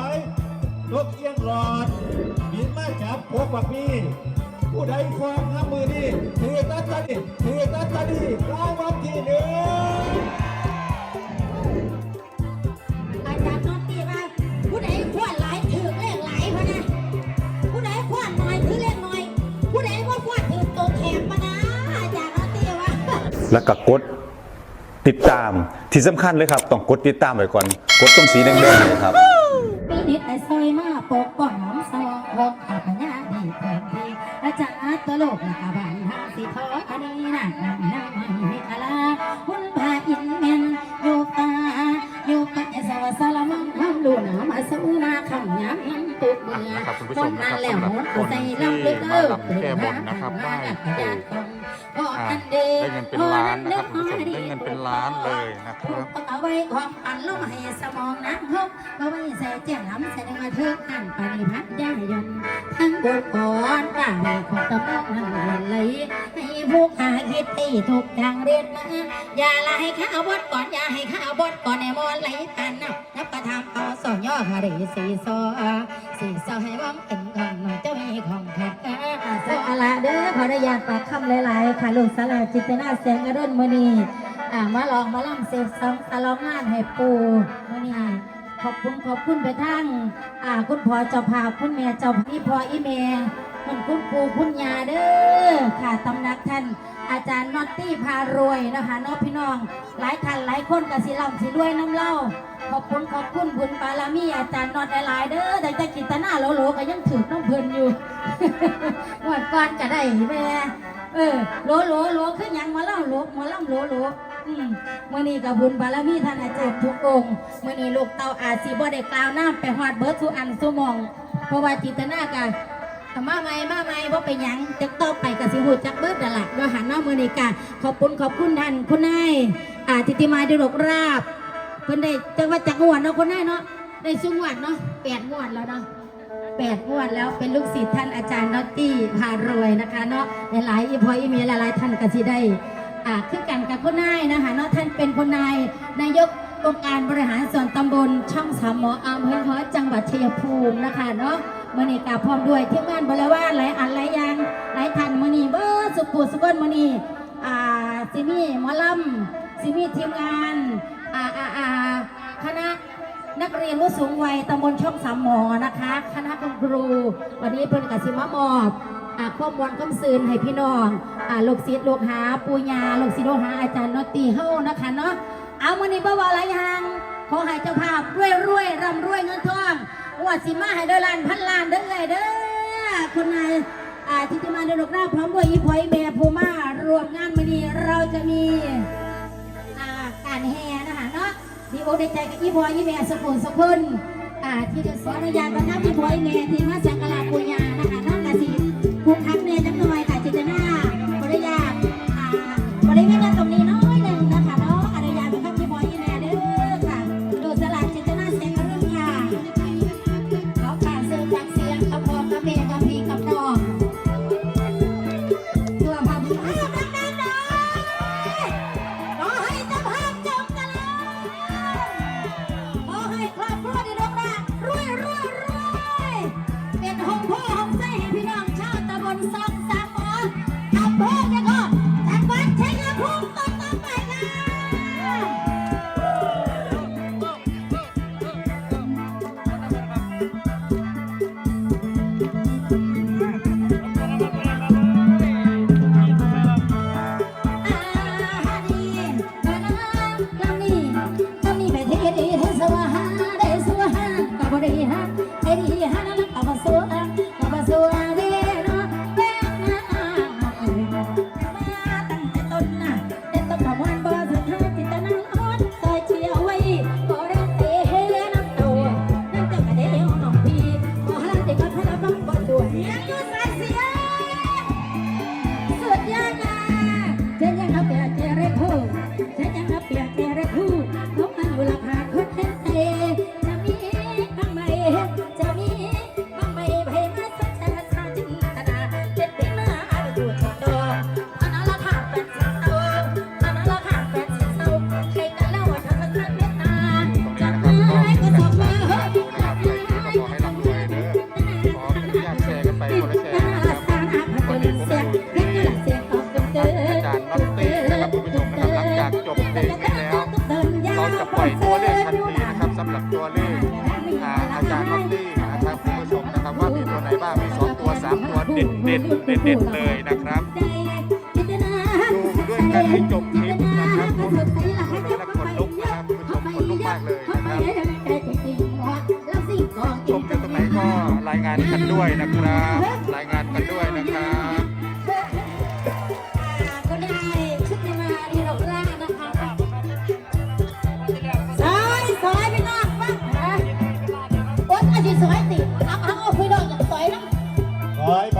อยนกเอียงหลอดบินมาจับพวกบักมีผู้ใดฟองน้ำมือนี่ถือนัตตาดีถือนัตตาดีรางวัลที่หนึ่งอาจารย์นอตตี้ว่าผู้ใดขวานหลายถือเลขหลายพะนะผู้ใดขวานน้อยถือเลขน้อย ผู้ใดว่าขวานถือตัวแถมมานะอาจารย์นอตตี้ว่าแล้วก็กดติดตามที่สำคัญเลยครับ ต้องกดติดตามไว้ก่อน กดตรงสีแดงๆเนี่ยครับปีนิดไอ้ ซอยมาปกป้องน้ำซองหกอาปัญญาดีเพิ่มทีอาจารย์ตลกละกบานหาสิทออันนี้น่ะนำนำให้มิคลาหุ่นพาอินเมนอยู่ป่าอยู่ป่าสวสารมังคำดูหนามาสู้นาคำย้ำตุกเบื่อนะครับคุณผู้ชนมนะนั้นคแล้รับวสำหรับหมดคนใส่ที่ลำลึกมาเลิกลำแก้บนนะครับได้ก็ อ่าอันเดิมได้เงินเป็นล้านนะครับคุณผู้ชมได้เงินเป็นล้านเลยนะครับเอาไว้ความอันลงให้สมองน้ำหกเอาไว้ใส่เจ้าน้ำใส่ในมาเถิดอันปฏิพัฒน์ยายนทั้งบุญก่อนว่าในของตะมองนั่นเรียนเลยให้พวกหาคิดตีทุกอย่างเรียนมาอย่าละให้ข้าวบดก่อนอย่าให้ข้าวบดก่อนในมอนไหลตันนับนับประทามเอาสอนย่อหารีสีซอ สีซอให้ว่ามเป็นของน่อยเจ้ามีของแท้สาละเด้อขออนุญาตฝากคำหลายๆ ค่ะลูกสลาจิตนาเสียงอรุณมณีอ่ามาลองมาล่ำเสพซ้ำตะลองงานให้ปูมื่อนี้ขอบคุณขอบคุณไปทั้งอ่าคุณพ่อเจ้าภาพคุณแม่เจ้าพี่พ่ออีแม่มันคุณปูคุณยาเด้อค่ะตำนักท่านอาจารย์นอตตี้พารวยนะคะน้องพี่น้อง หลายท่านหลายคนกับสิลำสิรวยน้ำเล่า ขอบคุณขอบคุณบุญบารมีอาจารย์นอตหลายๆเด้อแต่แต่กินตนาโหลโหลก็ยังถือน้องเพลินอยู่งวดก่อนก็ได้แม่เออโหลโหลโหลขึ้นยังมาเล่าโหลมาเล่าโหลโหลอืมมื่อนี้กับบุญบารมีท่านอาจารย์ทุกองค์มื่อนี้ลูกเต่าอาจีบ่ได้กล่าวน้ำไปหอดเบิร์ดสุอันสุมอง เพราะว่าจิตนากันมาใหม่มาใหม่ว่าไปยังจะต่อไปกับสิหูจักเบิร์ดนั่นแหละว่าหันน้ามื่อนี้กะขอบคุณขอบคุณท่านคุณนายอาทิติมาดิรกราบ เพิ่นได้จังว่าจักงวดเนาะคุณนายเนาะได้สุงวดเนาะแปดงวดแล้วเนาะแปดงวดแล้วเป็นลูกศิษย์ท่านอาจารย์นอตตี้พารวยนะคะเนาะหลายๆอีพออีเมียหลายๆท่านก็สิได้อ่าคือกันกับคนนายนะคะเนาะท่านเป็นคนนายนายกองค์การบริหารส่วนตำบลช่องสามหมออำเภอฮอจังหวัดชัยภูมินะคะเนาะมื่อนี้กาพร้อมด้วยทีมงานบริวารหลายอันหลายอย่างหลายท่านมื่อนี้เบอร์สุขุสุขนมื่อนี้อ่าซิมี่หมอลำซิมี่ทีมงาน อาอาอาคณะนักเรียนผู้สูงวัยตำบลช่องสามหมอนะคะ คณะคุณครู วันนี้เป็นกสิมามอบอ่าข้อมูลคำซื่นให้พี่น้องอ่าลูกศิษย์ลูกหาปูญาลูกศิษย์ลูกหาอาจารย์นอตตีเฮ้านะคะเนาะเอาวันนี้บ่าวอะไรยังขอให้เจ้าภาพรวยรวยร่ำรวยเงินทองอวดสิมาให้เด้ล้านพันล้านเด้อเลยเด้อคุณนายอ่าทิติมาเดนกหน้าพร้อมด้วยอีพอยแม่ภูมารวมงานวันนี้เราจะมีการแห่ นะคะเนาะดีอกดีใจกับอีพอยอีแม่สกุลสกุลอ่าที่เดือดร้อนุญานประทับอีพอยแม่ที่มาสักกาปุญญานะคะน้องกสิคุกคัก เด็ดเด็ดๆเลยนะครับดูด้วยกันให้จบคลิปนะครับคุณคุณละคนลุกนะครับคุณชมคนลุกมากเลยนะครับชมอยู่ตรงไหนก็รายงานกันด้วยนะครับ รายงานกันด้วยนะครับสวยสวยพี่น้องฟังนะโอ๊ยอาชีพสวยสิเอาเอา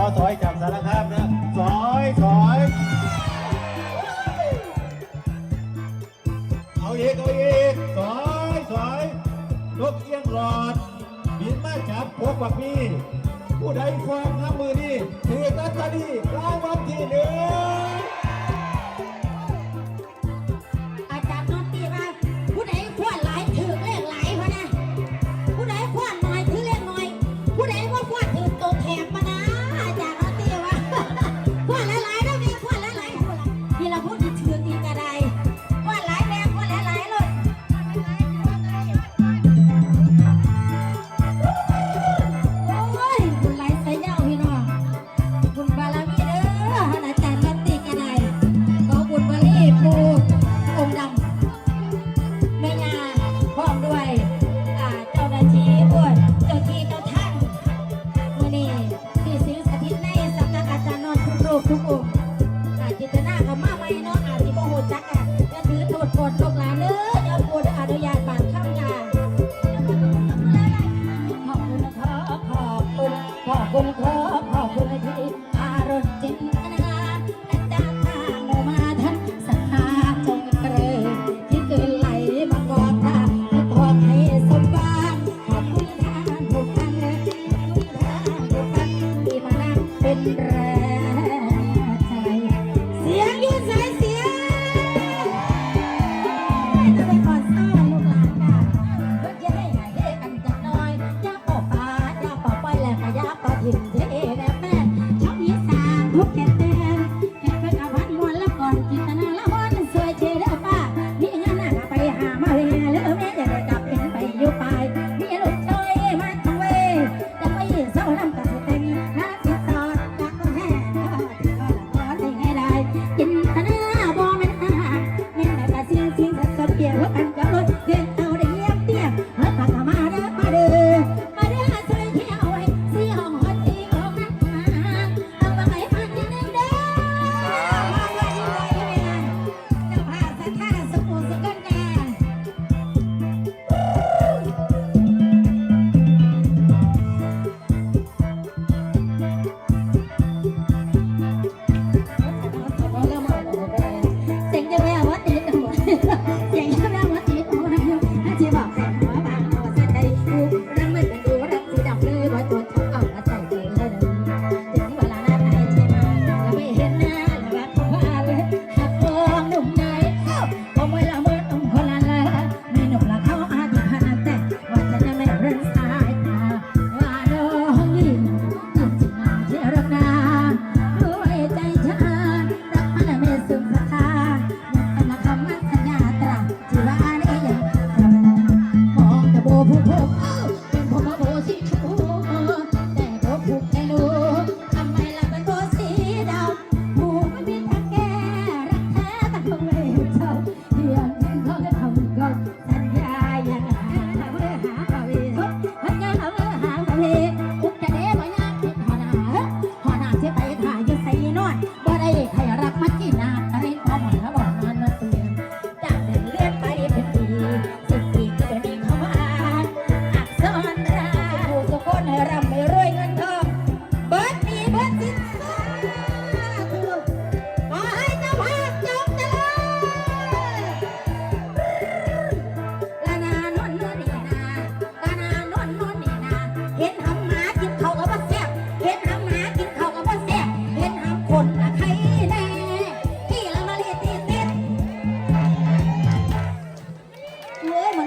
อสอยจับสารคามนะสอยสอยเอาอีกเอาอีกสอยสอยนกเอี้ยงหลอดบินมาจับพวกบักมีผู้ใดฟองน้ำมือนี่ถือตัตตานีรางวัลที่หนึ่ง ผมขอขอคุณ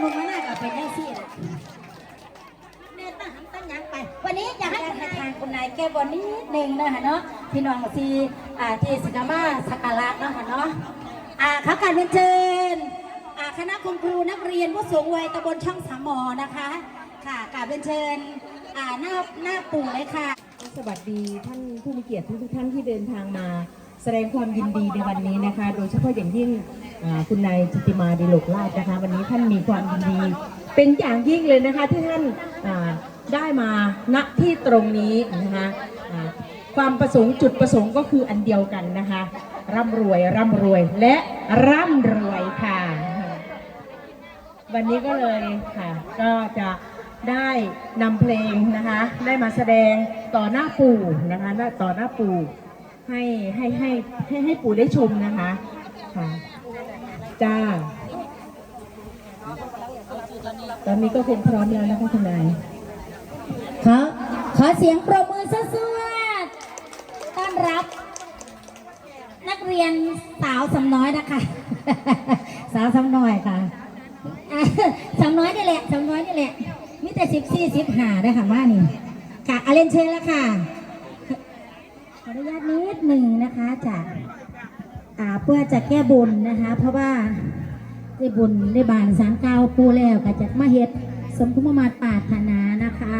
ุณมาหน้ากัเป็นได้สิล่ะแม่ตั้งตั้งยังไป วันนี้อยากให้คุณนางคุณนายแก้บนนิดนึงนะคะเนาะพี่น้องซีอ่าที่ศิามาสักการะเนาะคะเนาะอ่าขอการเรีนเชิญอ่าคณะคุณครูนักเรียนผู้สูงวัยตำบลช่องสามมอนะคะ ค่ะการเรีนเชิญอ่าหน้าหน้าปู่เลยค่ะ สวัสดีท่านผู้มีเกียรติทุกท่านที่เดินทางมา แสดงความยินดีในวันนี้นะคะ โดยเฉพาะอย่างยิ่ง คุณนายจิติมาดิโลกลาภนะคะ วันนี้ท่านมีความยินดี เป็นอย่างยิ่งเลยนะคะที่ท่านได้มาณที่ตรงนี้นะคะความประสงค์จุดประสงค์ก็คืออันเดียวกันนะคะร่ำรวยร่ำรวยและร่ำรวยค่ะ วันนี้ก็เลยค่ะ ก็จะได้นำเพลงนะคะ ได้มาแสดงต่อหน้าปู่นะคะต่อหน้าปู่ให้ให้ให้ให้ให้ปู่ได้ชมนะคะค่ะ จ้า ตอนนี้ก็คงพร้อมแล้วนะคะคุณนายขอขอเสียงปรบมือสวดๆต้อนรับ นักเรียนสาวสำน้อยนะคะ สาวสำน้อยค่ะอะสำน้อยนี่แหละสำน้อยนี่แหละมีแต่สิบสี่สิบห้าได้ค่ะว่านี่ค่ะอาเรนเชิญแล้วค่ะขออนุญาตนิดหนึ่งนะคะจากอ่า เพื่อจะแก้บุญนะคะ เพราะว่าได้บุญได้บานสารกาวปูแล้วก็จะมาเฮ็ดสมคุมมาตปาถนานะคะ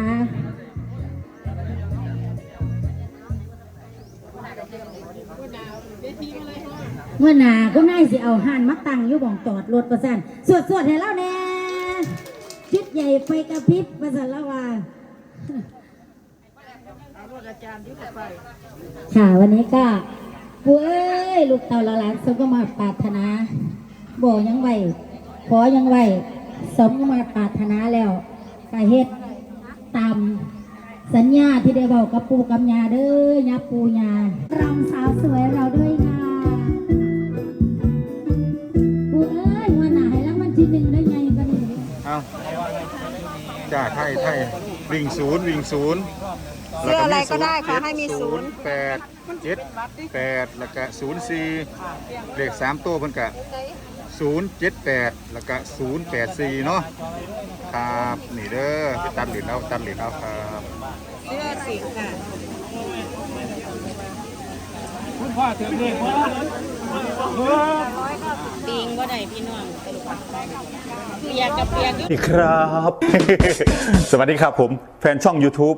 เมื่อนาก็น่ายสิเอาห่านมาตังอยู่บ่องตอดรถประสันสวดสวดให้เราแน่ชุดใหญ่ไฟกระพริบประสันละว่าค่ะวันนี้ก็ ปุ้ยลูกเต่าละหลานสมก็มาปรารถนาบอกยังไหวขอยังไหวสมก็มาปรารถนาแล้วกาเฮ็ดตามสัญญาที่ได้บอกกับปูกับยาเด้อยาปูยารำสาวสวยเราด้วยค่ะปูเอ้ยวันไหนแล้วมันที่หนึ่งได้ไงกันเอาจ้าไทยไทยวิ่งศูนย์วิ่งศูนย์ เสื้ออะไรก็ได้ขอให้มีศูนย์แปดเจ็ดแปดแล้วก็ศูนย์สี่เลขสามตัวเพิ่นกะศูนย์เจ็ดแปดแล้วก็ศูนย์แปดสี่เนาะครับนี่เด้อไปตัดเหรียญเอาตัดเหรียญเอาครับเสื้อสีค่ะปิงว่าไหนพี่น้องเปียกกับเปียกอยู่สวัสดีครับ สวัสดีครับผม แฟนช่อง YouTube